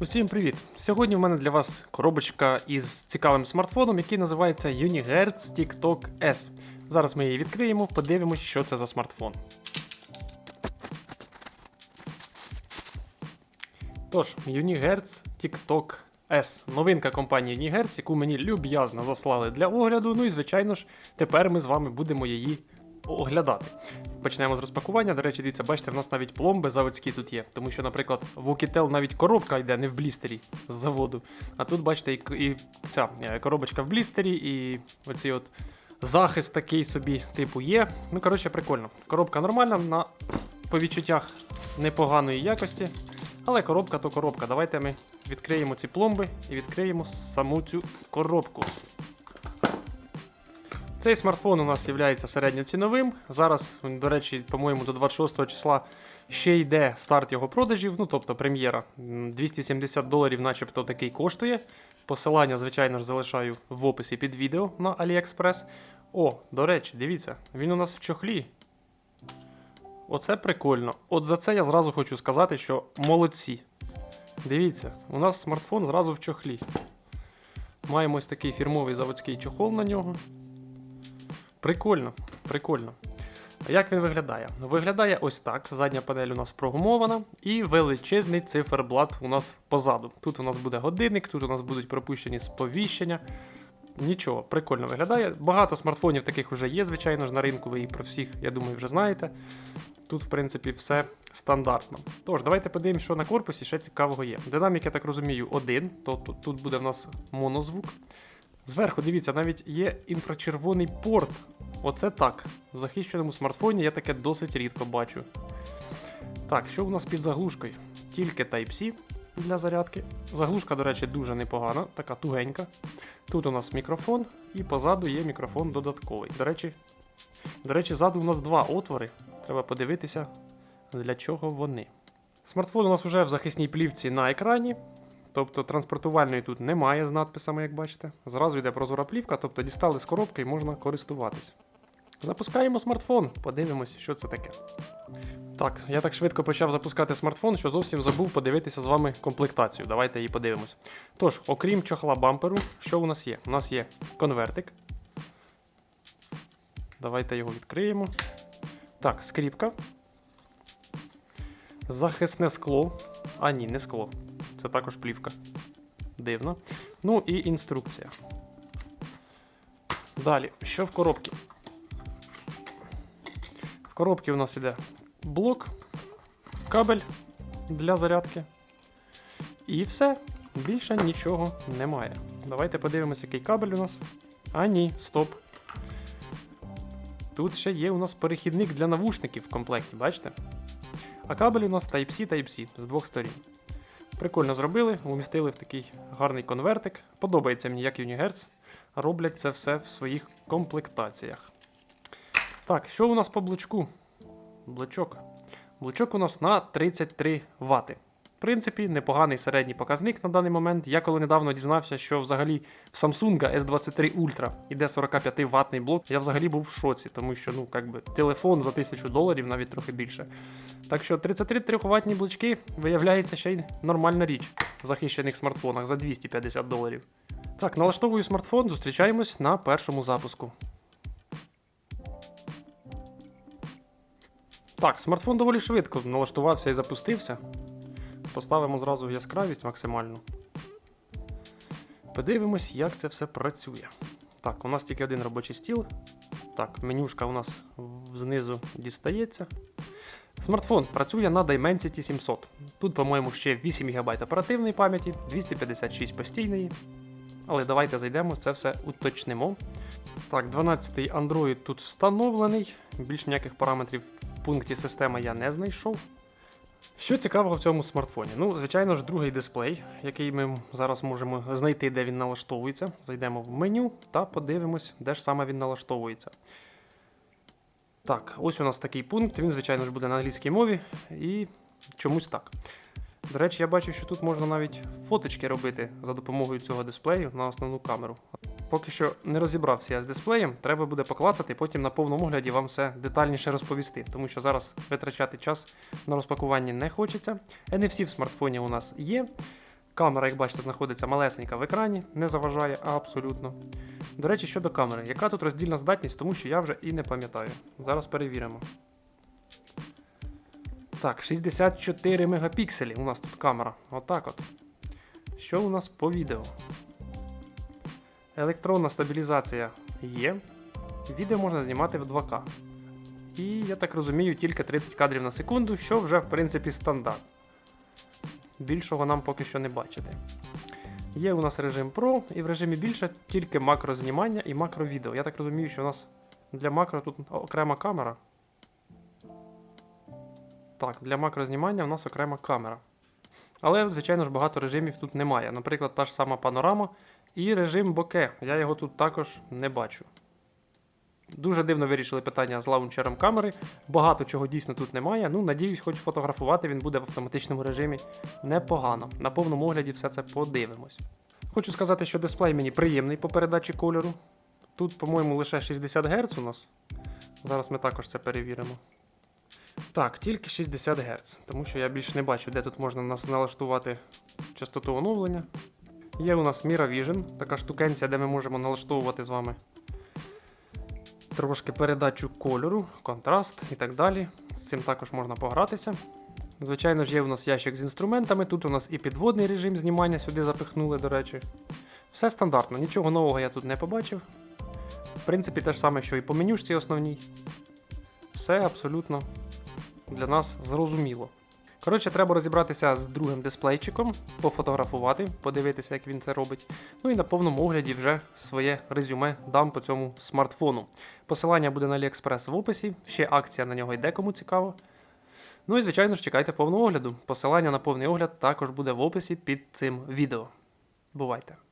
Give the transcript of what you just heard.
Усім привіт! Сьогодні в мене для вас коробочка із цікавим смартфоном, який називається Unihertz TikTok S. Зараз ми її відкриємо, подивимось, що це за смартфон. Тож, Unihertz TikTok S. Новинка компанії Unihertz, яку мені люб'язно заслали для огляду. Ну і звичайно ж, тепер ми з вами будемо її оглядати. Почнемо з розпакування. До речі, дивіться, бачите, в нас навіть пломби заводські тут є. Тому що, наприклад, в Oukitel навіть коробка йде не в блістері з заводу. А тут, бачите, і, і ця е, коробочка в блістері, і оці от захист такий собі, типу, є. Ну, коротше, прикольно. Коробка нормальна, на, по відчуттях непоганої якості. Але коробка то коробка. Давайте ми відкриємо ці пломби і відкриємо саму цю коробку. Цей смартфон у нас є середньоціновим. Зараз, до речі, по-моєму, до 26 числа ще йде старт його продажів, ну тобто прем'єра. 270 доларів, начебто, такий коштує. Посилання, звичайно ж, залишаю в описі під відео на AliExpress. О, до речі, дивіться, він у нас в чохлі. Оце прикольно. От за це я зразу хочу сказати, що молодці. Дивіться, у нас смартфон зразу в чохлі. Маємо ось такий фірмовий заводський чохол на нього. Прикольно, прикольно. Як він виглядає? Ну, Виглядає ось так. Задня панель у нас прогумована і величезний циферблат у нас позаду. Тут у нас буде годинник, тут у нас будуть пропущені сповіщення. Нічого, прикольно виглядає. Багато смартфонів таких вже є, звичайно ж, на ринку. Ви і про всіх, я думаю, вже знаєте. Тут, в принципі, все стандартно. Тож, давайте подивимося, що на корпусі ще цікавого є. Динамік, я так розумію, один, тобто тут буде в нас монозвук. Зверху, дивіться, навіть є інфрачервоний порт. Оце так. В захищеному смартфоні я таке досить рідко бачу. Так, що у нас під заглушкою? Тільки Type-C для зарядки. Заглушка, до речі, дуже непогана, така тугенька. Тут у нас мікрофон, і позаду є мікрофон додатковий. До речі, до речі, ззаду у нас два отвори. Треба подивитися, для чого вони. Смартфон у нас вже в захисній плівці на екрані. Тобто транспортувальної тут немає з надписами, як бачите. Зразу йде прозора плівка, тобто дістали з коробки і можна користуватись. Запускаємо смартфон, подивимось, що це таке. Так, я так швидко почав запускати смартфон, що зовсім забув подивитися з вами комплектацію. Давайте її подивимось. Тож, окрім чохла бамперу, що у нас є? У нас є конвертик. Давайте його відкриємо. Так, скріпка. Захисне скло. А ні, не скло. Це також плівка. Дивно. Ну і інструкція. Далі, що в коробці? В коробці у нас іде блок, кабель для зарядки. І все. Більше нічого немає. Давайте подивимося, який кабель у нас. А ні, стоп. Тут ще є у нас перехідник для навушників в комплекті, бачите? А кабель у нас Type-C, Type-C з двох сторін. Прикольно зробили, умістили в такий гарний конвертик. Подобається мені, як Unihertz. Роблять це все в своїх комплектаціях. Так, що у нас по блочку? Блочок. Блочок у нас на 33 Вт. В принципі, непоганий середній показник на даний момент. Я коли недавно дізнався, що взагалі в Samsung S23 Ultra іде 45 ватний блок, я взагалі був в шоці, тому що ну, как би, телефон за 1000 доларів, навіть трохи більше. Так що 33 трьохватні блочки виявляється ще й нормальна річ в захищених смартфонах за 250 доларів. Так, налаштовую смартфон, зустрічаємось на першому запуску. Так, смартфон доволі швидко налаштувався і запустився. Поставимо зразу яскравість максимальну. Подивимось, як це все працює. Так, у нас тільки один робочий стіл. Так, менюшка у нас знизу дістається. Смартфон працює на Dimensity 700. Тут, по-моєму, ще 8 ГБ оперативної пам'яті, 256 постійної. Але давайте зайдемо, це все уточнимо. Так, 12-й Android тут встановлений. Більш ніяких параметрів в пункті системи я не знайшов. Що цікавого в цьому смартфоні? Ну, звичайно ж, другий дисплей, який ми зараз можемо знайти, де він налаштовується. Зайдемо в меню та подивимось, де ж саме він налаштовується. Так, ось у нас такий пункт. Він, звичайно ж, буде на англійській мові і чомусь так. До речі, я бачу, що тут можна навіть фоточки робити за допомогою цього дисплею на основну камеру. Поки що не розібрався я з дисплеєм, треба буде поклацати, потім на повному огляді вам все детальніше розповісти, тому що зараз витрачати час на розпакуванні не хочеться. NFC в смартфоні у нас є. Камера, як бачите, знаходиться малесенька в екрані, не заважає абсолютно. До речі, щодо камери, яка тут роздільна здатність, тому що я вже і не пам'ятаю. Зараз перевіримо. Так, 64 мегапікселі у нас тут камера. Отак от. Що у нас по відео? Електронна стабілізація є. Відео можна знімати в 2К. І я так розумію, тільки 30 кадрів на секунду, що вже в принципі стандарт. Більшого нам поки що не бачити. Є у нас режим Pro, і в режимі більше тільки макрознімання і макровідео. Я так розумію, що у нас для макро тут окрема камера. Так, для макрознімання у нас окрема камера. Але, звичайно ж, багато режимів тут немає. Наприклад, та ж сама панорама і режим боке. Я його тут також не бачу. Дуже дивно вирішили питання з лаунчером камери. Багато чого дійсно тут немає. Ну, надіюсь, хоч фотографувати він буде в автоматичному режимі непогано. На повному огляді все це подивимось. Хочу сказати, що дисплей мені приємний по передачі кольору. Тут, по-моєму, лише 60 Гц у нас. Зараз ми також це перевіримо. Так, тільки 60 Гц, тому що я більш не бачу, де тут можна налаштувати частоту оновлення. Є у нас Mira Vision, така штукенція, де ми можемо налаштовувати з вами трошки передачу кольору, контраст і так далі. З цим також можна погратися. Звичайно ж, є у нас ящик з інструментами. Тут у нас і підводний режим знімання сюди запихнули, до речі. Все стандартно, нічого нового я тут не побачив. В принципі, те ж саме, що і по менюшці основній. Все абсолютно для нас зрозуміло. Коротше, треба розібратися з другим дисплейчиком, пофотографувати, подивитися, як він це робить. Ну і на повному огляді вже своє резюме дам по цьому смартфону. Посилання буде на AliExpress в описі, ще акція на нього йде, кому цікаво. Ну і звичайно ж, чекайте повного огляду. Посилання на повний огляд також буде в описі під цим відео. Бувайте!